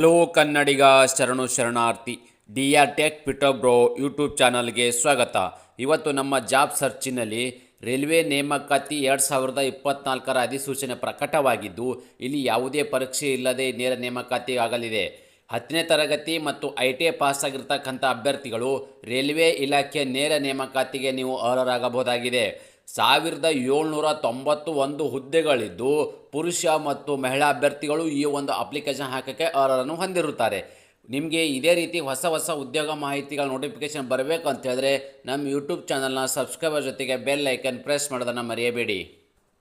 Hello Kannadiga ಶರಣು ಶರಣಾರ್ಥಿ D R tech ಪಿಟೋಬ್ರೋ ಯೂಟ್ಯೂಬ್ ಚಾನಲ್ಗೆ ಸ್ವಾಗತ. ಇವತ್ತು ನಮ್ಮ ಜಾಬ್ ಸರ್ಚಿನಲ್ಲಿ ರೈಲ್ವೆ ನೇಮಕಾತಿ ಎರಡು ಸಾವಿರದ ಇಪ್ಪತ್ನಾಲ್ಕರ ಅಧಿಸೂಚನೆ ಪ್ರಕಟವಾಗಿದ್ದು, ಇಲ್ಲಿ ಯಾವುದೇ ಪರೀಕ್ಷೆ ಇಲ್ಲದೆ ನೇರ ನೇಮಕಾತಿ ಆಗಲಿದೆ ಹತ್ತನೇ ತರಗತಿ ಮತ್ತು ಐ ಟಿ ಐ ಪಾಸ್ ಆಗಿರ್ತಕ್ಕಂಥ ಅಭ್ಯರ್ಥಿಗಳು ರೈಲ್ವೆ ಇಲಾಖೆ ನೇರ ನೇಮಕಾತಿಗೆ ನೀವು ಅರ್ಹರಾಗಬಹುದಾಗಿದೆ. ಸಾವಿರದ ಏಳ್ನೂರ ತೊಂಬತ್ತು ಒಂದು ಹುದ್ದೆಗಳಿದ್ದು ಪುರುಷ ಮತ್ತು ಮಹಿಳಾ ಅಭ್ಯರ್ಥಿಗಳು ಈ ಒಂದು ಅಪ್ಲಿಕೇಶನ್ ಹಾಕೋಕ್ಕೆ ಅರ್ಹರನ್ನು ಹೊಂದಿರುತ್ತಾರೆ. ನಿಮಗೆ ಇದೇ ರೀತಿ ಹೊಸ ಹೊಸ ಉದ್ಯೋಗ ಮಾಹಿತಿಗಳ ನೋಟಿಫಿಕೇಶನ್ ಬರಬೇಕು ಅಂತ ಹೇಳಿದ್ರೆ ನಮ್ಮ ಯೂಟ್ಯೂಬ್ ಚಾನಲ್ನ ಸಬ್ಸ್ಕ್ರೈಬರ್ ಜೊತೆಗೆ ಬೆಲ್ ಐಕನ್ ಪ್ರೆಸ್ ಮಾಡೋದನ್ನು ಮರೆಯಬೇಡಿ.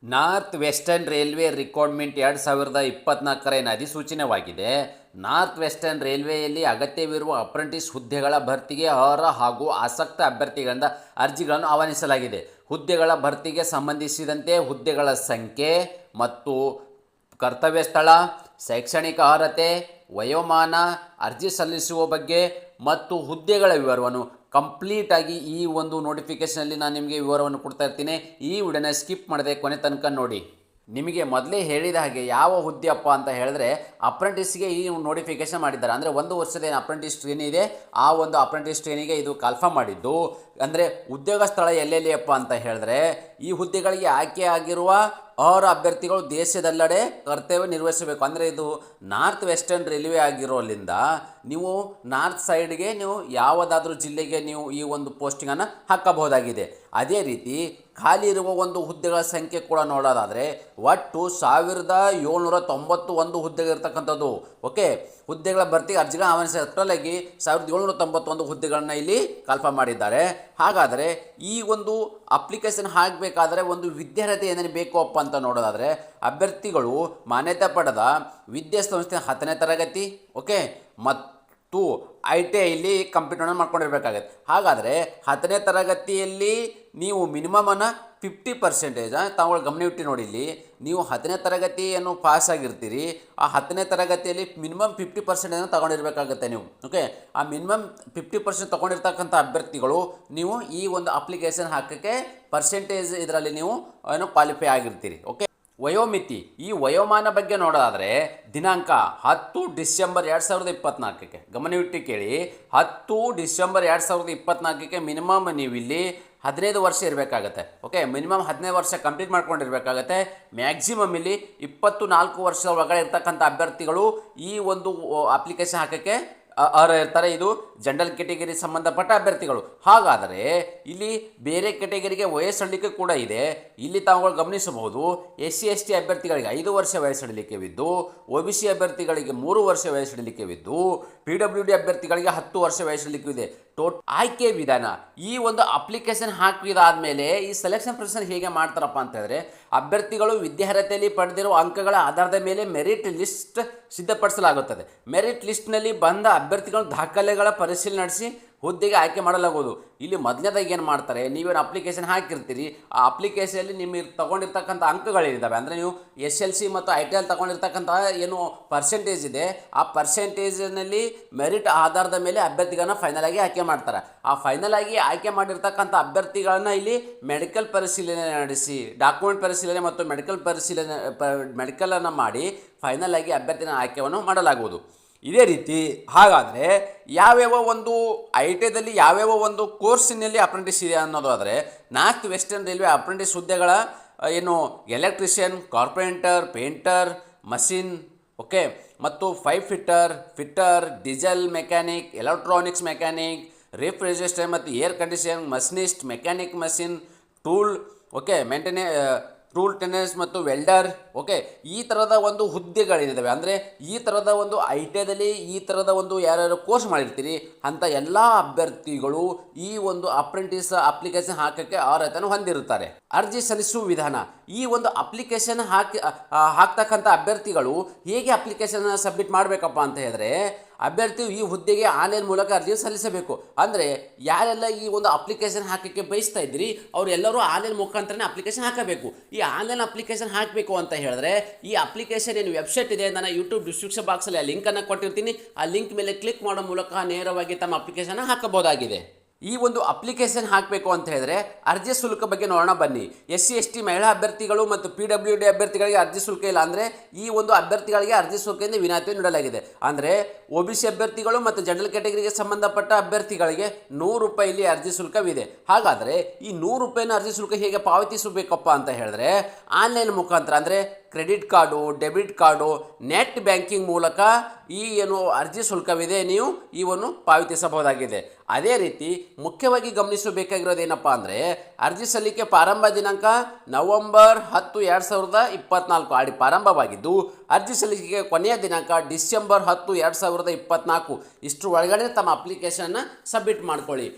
ನಾರ್ತ್ ವೆಸ್ಟರ್ನ್ ರೈಲ್ವೆ ರಿಕ್ರೂಟ್ಮೆಂಟ್ ಎರಡು ಸಾವಿರದ ಇಪ್ಪತ್ನಾಲ್ಕರ ಏನು ಅಧಿಸೂಚನೆವಾಗಿದೆ? ನಾರ್ತ್ ವೆಸ್ಟರ್ನ್ ರೈಲ್ವೆಯಲ್ಲಿ ಅಗತ್ಯವಿರುವ ಅಪ್ರೆಂಟಿಸ್ ಹುದ್ದೆಗಳ ಭರ್ತಿಗೆ ಅರ್ಹ ಹಾಗೂ ಆಸಕ್ತ ಅಭ್ಯರ್ಥಿಗಳಿಂದ ಅರ್ಜಿಗಳನ್ನು ಆಹ್ವಾನಿಸಲಾಗಿದೆ. ಹುದ್ದೆಗಳ ಭರ್ತಿಗೆ ಸಂಬಂಧಿಸಿದಂತೆ ಹುದ್ದೆಗಳ ಸಂಖ್ಯೆ ಮತ್ತು ಕರ್ತವ್ಯ ಸ್ಥಳ, ಶೈಕ್ಷಣಿಕ ಅರ್ಹತೆ, ವಯೋಮಾನ, ಅರ್ಜಿ ಸಲ್ಲಿಸುವ ಬಗ್ಗೆ ಮತ್ತು ಹುದ್ದೆಗಳ ವಿವರವನ್ನು ಕಂಪ್ಲೀಟ್ ಆಗಿ ಈ ಒಂದು ನೋಟಿಫಿಕೇಷನಲ್ಲಿ ನಾನು ನಿಮಗೆ ವಿವರವನ್ನು ಕೊಡ್ತಾ ಇರ್ತೀನಿ. ಈ ವಿಡಿಯೋನ ಸ್ಕಿಪ್ ಮಾಡದೆ ಕೊನೆ ತನಕ ನೋಡಿ. ನಿಮಗೆ ಮೊದಲೇ ಹೇಳಿದ ಹಾಗೆ ಯಾವ ಹುದ್ದೆಯಪ್ಪ ಅಂತ ಹೇಳಿದ್ರೆ ಅಪ್ರೆಂಟಿಸ್ಗೆ ಈ ನೋಟಿಫಿಕೇಶನ್ ಮಾಡಿದ್ದಾರೆ. ಅಂದರೆ ಒಂದು ವರ್ಷದ ಏನು ಅಪ್ರೆಂಟಿಸ್ ಟ್ರೈನ್ ಇದೆ, ಆ ಒಂದು ಅಪ್ರೆಂಟಿಸ್ ಟ್ರೈನಿಗೆ ಇದು ಕನ್ಫರ್ಮ್ ಮಾಡಿದ್ದು. ಅಂದರೆ ಉದ್ಯೋಗ ಸ್ಥಳ ಎಲ್ಲೆಲ್ಲಿಯಪ್ಪ ಅಂತ ಹೇಳಿದ್ರೆ ಈ ಹುದ್ದೆಗಳಿಗೆ ಆಯ್ಕೆ ಆಗಿರುವ ಅವರ ಅಭ್ಯರ್ಥಿಗಳು ದೇಶದೆಲ್ಲೆಡೆ ಕರ್ತವ್ಯ ನಿರ್ವಹಿಸಬೇಕು. ಅಂದರೆ ಇದು ನಾರ್ತ್ ವೆಸ್ಟರ್ನ್ ರೈಲ್ವೆ ಆಗಿರೋದ್ರಿಂದ ನೀವು ನಾರ್ತ್ ಸೈಡ್ಗೆ ನೀವು ಯಾವುದಾದ್ರೂ ಜಿಲ್ಲೆಗೆ ನೀವು ಈ ಒಂದು ಪೋಸ್ಟಿಂಗನ್ನು ಹಾಕಬಹುದಾಗಿದೆ. ಅದೇ ರೀತಿ ಖಾಲಿ ಇರುವ ಒಂದು ಹುದ್ದೆಗಳ ಸಂಖ್ಯೆ ಕೂಡ ನೋಡೋದಾದರೆ ಒಟ್ಟು ಸಾವಿರದ ಏಳ್ನೂರ ತೊಂಬತ್ತು ಒಂದು ಹುದ್ದೆಗಳಿರ್ತಕ್ಕಂಥದ್ದು ಓಕೆ? ಹುದ್ದೆಗಳ ಭರ್ತಿಗೆ ಅರ್ಜಿಗಳ ಆಹ್ವಾನಿಸಿದ ಆಗಿ ಸಾವಿರದ ಏಳ್ನೂರ ತೊಂಬತ್ತೊಂದು ಹುದ್ದೆಗಳನ್ನು ಇಲ್ಲಿ ಕಲ್ಪ ಮಾಡಿದ್ದಾರೆ. ಹಾಗಾದರೆ ಈ ಒಂದು ಅಪ್ಲಿಕೇಶನ್ ಹಾಕಬೇಕಾದ್ರೆ ಒಂದು ವಿದ್ಯಾರ್ಹತೆ ಏನೇನು ಬೇಕು ಅಪ್ಪ ಅಂತ ನೋಡೋದಾದರೆ ಅಭ್ಯರ್ಥಿಗಳು ಮಾನ್ಯತೆ ಪಡೆದ ವಿದ್ಯಾಸಂಸ್ಥೆ ಹತ್ತನೇ ತರಗತಿ, ಓಕೆ? ಮತ್ತು ಐ ಟಿ ಐಲಿ ಕಂಪ್ಯೂಟರ್ನ ಮಾಡ್ಕೊಂಡಿರ್ಬೇಕಾಗತ್ತೆ. ಹಾಗಾದರೆ ಹತ್ತನೇ ತರಗತಿಯಲ್ಲಿ ನೀವು ಮಿನಿಮಮನ್ನು ಫಿಫ್ಟಿ ಪರ್ಸೆಂಟೇಜ ತಾವುಗಳು ಗಮನವಿಟ್ಟು ನೋಡಿ ಇಲ್ಲಿ ನೀವು ಹತ್ತನೇ ತರಗತಿಯನ್ನು ಪಾಸ್ ಆಗಿರ್ತೀರಿ, ಆ ಹತ್ತನೇ ತರಗತಿಯಲ್ಲಿ ಮಿನಿಮಮ್ ಫಿಫ್ಟಿ ಪರ್ಸೆಂಟೇಜ್ ತೊಗೊಂಡಿರ್ಬೇಕಾಗುತ್ತೆ ನೀವು ಓಕೆ ಆ ಮಿನಿಮಮ್ ಫಿಫ್ಟಿ ಪರ್ಸೆಂಟ್ ತೊಗೊಂಡಿರ್ತಕ್ಕಂಥ ಅಭ್ಯರ್ಥಿಗಳು ನೀವು ಈ ಒಂದು ಅಪ್ಲಿಕೇಶನ್ ಹಾಕೋಕ್ಕೆ ಪರ್ಸೆಂಟೇಜ್ ಇದರಲ್ಲಿ ನೀವು ಏನು ಕ್ವಾಲಿಫೈ ಆಗಿರ್ತೀರಿ ಓಕೆ ವಯೋಮಿತಿ. ಈ ವಯೋಮಾನ ಬಗ್ಗೆ ನೋಡೋದಾದರೆ ದಿನಾಂಕ ಹತ್ತು ಡಿಸೆಂಬರ್ ಎರಡು ಸಾವಿರದ ಇಪ್ಪತ್ನಾಲ್ಕಕ್ಕೆ. ಗಮನವಿಟ್ಟು ಕೇಳಿ. ಹತ್ತು ಡಿಸೆಂಬರ್ ಎರಡು ಸಾವಿರದ ಇಪ್ಪತ್ನಾಲ್ಕಕ್ಕೆ ಮಿನಿಮಮ್ ನೀವು ಇಲ್ಲಿ ಹದಿನೈದು ವರ್ಷ ಇರಬೇಕಾಗತ್ತೆ. ಓಕೆ, ಮಿನಿಮಮ್ ಹದಿನೈದು ವರ್ಷ ಕಂಪ್ಲೀಟ್ ಮಾಡ್ಕೊಂಡಿರಬೇಕಾಗತ್ತೆ. ಮ್ಯಾಕ್ಸಿಮಮ್ ಇಲ್ಲಿ ಇಪ್ಪತ್ತು ನಾಲ್ಕು ವರ್ಷದ ಒಳಗಡೆ ಇರ್ತಕ್ಕಂಥ ಅಭ್ಯರ್ಥಿಗಳು ಈ ಒಂದು ಅಪ್ಲಿಕೇಶನ್ ಹಾಕೋಕ್ಕೆ ಅ- ಅರ್ಹ ಇರ್ತಾರೆ ಇದು ಜನರಲ್ ಕೆಟಗರಿ ಸಂಬಂಧಪಟ್ಟ ಅಭ್ಯರ್ಥಿಗಳು. ಹಾಗಾದರೆ ಇಲ್ಲಿ ಬೇರೆ ಕೆಟಗರಿಗೆ ವಯಸ್ಸಳಿಕೆ ಕೂಡ ಇದೆ. ಇಲ್ಲಿ ತಾವುಗಳು ಗಮನಿಸಬಹುದು ಎಸ್ ಸಿ ಎಸ್ ಟಿ ಅಭ್ಯರ್ಥಿಗಳಿಗೆ ಐದು ವರ್ಷ ವಯಸ್ಸಡಿಲಿಕೆವಿದ್ದು ಒ ಬಿ ಸಿ ಅಭ್ಯರ್ಥಿಗಳಿಗೆ ಮೂರು ವರ್ಷ ವಯಸ್ಸಡಿಲಿಕೆವಿದ್ದು ಪಿ ಡಬ್ಲ್ಯೂ ಡಿ ಅಭ್ಯರ್ಥಿಗಳಿಗೆ ಹತ್ತು ವರ್ಷ ವಯಸ್ಸಡಿಲಿಕ್ಕಿದೆ ಟೋಟ್ ಆಯ್ಕೆ ವಿಧಾನ. ಈ ಒಂದು ಅಪ್ಲಿಕೇಶನ್ ಹಾಕಿದಾದ್ಮೇಲೆ ಈ ಸೆಲೆಕ್ಷನ್ ಪ್ರೊಸೆಸ್ ಹೇಗೆ ಮಾಡ್ತಾರಪ್ಪ ಅಂತ ಹೇಳಿದ್ರೆ, ಅಭ್ಯರ್ಥಿಗಳು ವಿದ್ಯಾರ್ಹತೆಯಲ್ಲಿ ಪಡೆದಿರುವ ಅಂಕಗಳ ಆಧಾರದ ಮೇಲೆ ಮೆರಿಟ್ ಲಿಸ್ಟ್ ಸಿದ್ಧಪಡಿಸಲಾಗುತ್ತದೆ. ಮೆರಿಟ್ ಲಿಸ್ಟ್ನಲ್ಲಿ ಬಂದ ಅಭ್ಯರ್ಥಿಗಳು ದಾಖಲೆಗಳ ಪರಿಶೀಲನೆ ನಡೆಸಿ ಹುದ್ದೆಗೆ ಆಯ್ಕೆ ಮಾಡಲಾಗುವುದು. ಇಲ್ಲಿ ಮೊದಲನೇದಾಗಿ ಏನು ಮಾಡ್ತಾರೆ, ನೀವೇನು ಅಪ್ಲಿಕೇಶನ್ ಹಾಕಿರ್ತೀರಿ, ಆ ಅಪ್ಲಿಕೇಶನಲ್ಲಿ ನಿಮಗೆ ತೊಗೊಂಡಿರ್ತಕ್ಕಂಥ ಅಂಕಗಳಿದ್ದಾವೆ. ಅಂದರೆ ನೀವು ಎಸ್ ಎಲ್ ಸಿ ಮತ್ತು ಐ ಟಿ ಎಲ್ ತೊಗೊಂಡಿರ್ತಕ್ಕಂಥ ಏನು ಪರ್ಸೆಂಟೇಜ್ ಇದೆ, ಆ ಪರ್ಸೆಂಟೇಜ್ನಲ್ಲಿ ಮೆರಿಟ್ ಆಧಾರದ ಮೇಲೆ ಅಭ್ಯರ್ಥಿಗಳನ್ನ ಫೈನಲ್ ಆಗಿ ಆಯ್ಕೆ ಮಾಡ್ತಾರೆ. ಆ ಫೈನಲ್ ಆಗಿ ಆಯ್ಕೆ ಮಾಡಿರ್ತಕ್ಕಂಥ ಅಭ್ಯರ್ಥಿಗಳನ್ನ ಇಲ್ಲಿ ಮೆಡಿಕಲ್ ಪರಿಶೀಲನೆ ನಡೆಸಿ ಡಾಕ್ಯುಮೆಂಟ್ ಪರಿಶೀಲನೆ ಮತ್ತು ಮೆಡಿಕಲ್ ಪರಿಶೀಲನೆ ಮೆಡಿಕಲನ್ನು ಮಾಡಿ ಫೈನಲ್ ಆಗಿ ಅಭ್ಯರ್ಥಿನ ಆಯ್ಕೆಯನ್ನು ಮಾಡಲಾಗುವುದು. ಇದೇ ರೀತಿ ಹಾಗಾದರೆ ಯಾವ್ಯಾವ ಒಂದು ಐ ಟಿದಲ್ಲಿ ಯಾವ್ಯಾವ ಒಂದು ಕೋರ್ಸಿನಲ್ಲಿ ಅಪ್ರೆಂಟಿಸ್ ಇದೆ ಅನ್ನೋದಾದರೆ ನಾರ್ತ್ ವೆಸ್ಟರ್ನ್ ರೈಲ್ವೆ ಅಪ್ರೆಂಟಿಸ್ ಹುದ್ದೆಗಳ ಏನು electrician, carpenter, painter, machine, okay? ಮತ್ತು five fitter fitter, diesel mechanic, electronics mechanic, refrigerator ಮತ್ತು air condition machinist, mechanic machine, tool, okay? Maintenance tool ಟೆನ್ನೆಸ್ ಮತ್ತು ವೆಲ್ಡರ್, ಓಕೆ, ಈ ಥರದ ಒಂದು ಹುದ್ದೆಗಳಿದ್ದಾವೆ ಅಂದರೆ ಈ ಥರದ ಒಂದು ಐ ಟಿ ಈ ಥರದ ಒಂದು ಯಾರ್ಯಾರು ಕೋರ್ಸ್ ಮಾಡಿರ್ತೀರಿ ಅಂಥ ಎಲ್ಲ ಅಭ್ಯರ್ಥಿಗಳು ಈ ಒಂದು ಅಪ್ರೆಂಟಿಸ್ ಅಪ್ಲಿಕೇಶನ್ ಹಾಕೋಕ್ಕೆ ಅರ್ಹತೆಯನ್ನು ಹೊಂದಿರುತ್ತಾರೆ. ಅರ್ಜಿ ಸಲ್ಲಿಸುವ ವಿಧಾನ, ಈ ಒಂದು ಅಪ್ಲಿಕೇಶನ್ ಹಾಕಿ ಹಾಕ್ತಕ್ಕಂಥ ಅಭ್ಯರ್ಥಿಗಳು ಹೇಗೆ ಅಪ್ಲಿಕೇಶನ್ ಸಬ್ಮಿಟ್ ಮಾಡಬೇಕಪ್ಪ ಅಂತ ಹೇಳಿದ್ರೆ ಅಭ್ಯರ್ಥಿಯು ಈ ಹುದ್ದೆಗೆ ಆನ್ಲೈನ್ ಮೂಲಕ ಅರ್ಜಿ ಸಲ್ಲಿಸಬೇಕು. ಅಂದರೆ ಯಾರೆಲ್ಲ ಈ ಒಂದು ಅಪ್ಲಿಕೇಶನ್ ಹಾಕೋಕ್ಕೆ ಬಯಸ್ತಾ ಇದ್ದೀರಿ, ಅವರೆಲ್ಲರೂ ಆನ್ಲೈನ್ ಮುಖಾಂತರನೇ ಅಪ್ಲಿಕೇಶನ್ ಹಾಕಬೇಕು. ಈ ಆನ್ಲೈನ್ ಅಪ್ಲಿಕೇಶನ್ ಹಾಕಬೇಕು ಅಂತ ಹೇಳಿದ್ರೆ, ಈ ಅಪ್ಲಿಕೇಶನ್ ಏನು ವೆಬ್ಸೈಟ್ ಇದೆ ನಾನು ಯೂಟ್ಯೂಬ್ ಡಿಸ್ಕ್ರಿಪ್ಷನ್ ಬಾಕ್ಸಲ್ಲಿ ಆ ಲಿಂಕನ್ನು ಕೊಟ್ಟಿರ್ತೀನಿ. ಆ ಲಿಂಕ್ ಮೇಲೆ ಕ್ಲಿಕ್ ಮಾಡೋ ಮೂಲಕ ನೇರವಾಗಿ ತಮ್ಮ ಅಪ್ಲಿಕೇಶನ್ ಹಾಕಬಹುದಾಗಿದೆ. ಈ ಒಂದು ಅಪ್ಲಿಕೇಶನ್ ಹಾಕಬೇಕು ಅಂತ ಹೇಳಿದ್ರೆ ಅರ್ಜಿ ಶುಲ್ಕ ಬಗ್ಗೆ ನೋಡೋಣ ಬನ್ನಿ. ಎಸ್ ಸಿ ಎಸ್ ಟಿ ಮಹಿಳಾ ಅಭ್ಯರ್ಥಿಗಳು ಮತ್ತು ಪಿ ಡಬ್ಲ್ಯೂ ಡಿ ಅಭ್ಯರ್ಥಿಗಳಿಗೆ ಅರ್ಜಿ ಶುಲ್ಕ ಇಲ್ಲ ಅಂದರೆ ಈ ಒಂದು ಅಭ್ಯರ್ಥಿಗಳಿಗೆ ಅರ್ಜಿ ಶುಲ್ಕದಿಂದ ವಿನಾಯಿತಿ ನೀಡಲಾಗಿದೆ. ಅಂದರೆ ಒ ಬಿ ಸಿ ಅಭ್ಯರ್ಥಿಗಳು ಮತ್ತು ಜನರಲ್ ಕ್ಯಾಟಗರಿಗೆ ಸಂಬಂಧಪಟ್ಟ ಅಭ್ಯರ್ಥಿಗಳಿಗೆ ನೂರು ಇಲ್ಲಿ ಅರ್ಜಿ ಶುಲ್ಕವಿದೆ. ಹಾಗಾದರೆ ಈ ನೂರು ರೂಪಾಯಿನ ಅರ್ಜಿ ಶುಲ್ಕ ಹೇಗೆ ಪಾವತಿಸಬೇಕಪ್ಪ ಅಂತ ಹೇಳಿದ್ರೆ ಆನ್ಲೈನ್ ಮುಖಾಂತರ ಅಂದರೆ credit card, debit card, net banking ಮೂಲಕ ಈ ಏನು ಅರ್ಜಿ ಶುಲ್ಕವಿದೆ, ನೀವು ಇವನ್ನು ಪಾವತಿಸಬಹುದಾಗಿದೆ. ಅದೇ ರೀತಿ ಮುಖ್ಯವಾಗಿ ಗಮನಿಸಬೇಕಾಗಿರೋದೇನಪ್ಪ ಅಂದರೆ, ಅರ್ಜಿ ಸಲ್ಲಿಕೆ ಪ್ರಾರಂಭ ದಿನಾಂಕ ನವಂಬರ್ ಹತ್ತು ಎರಡು ಸಾವಿರದ ಇಪ್ಪತ್ನಾಲ್ಕು. ಆಡಿ ಪ್ರಾರಂಭವಾಗಿದ್ದು, ಅರ್ಜಿ ಸಲ್ಲಿಕೆಗೆ ಕೊನೆಯ ದಿನಾಂಕ ಡಿಸೆಂಬರ್ ಹತ್ತು ಎರಡು ಸಾವಿರದ ಇಪ್ಪತ್ನಾಲ್ಕು. ಇಷ್ಟು ಒಳಗಡೆ ತಮ್ಮ ಅಪ್ಲಿಕೇಶನ್ನ ಸಬ್ಮಿಟ್ ಮಾಡ್ಕೊಳ್ಳಿ.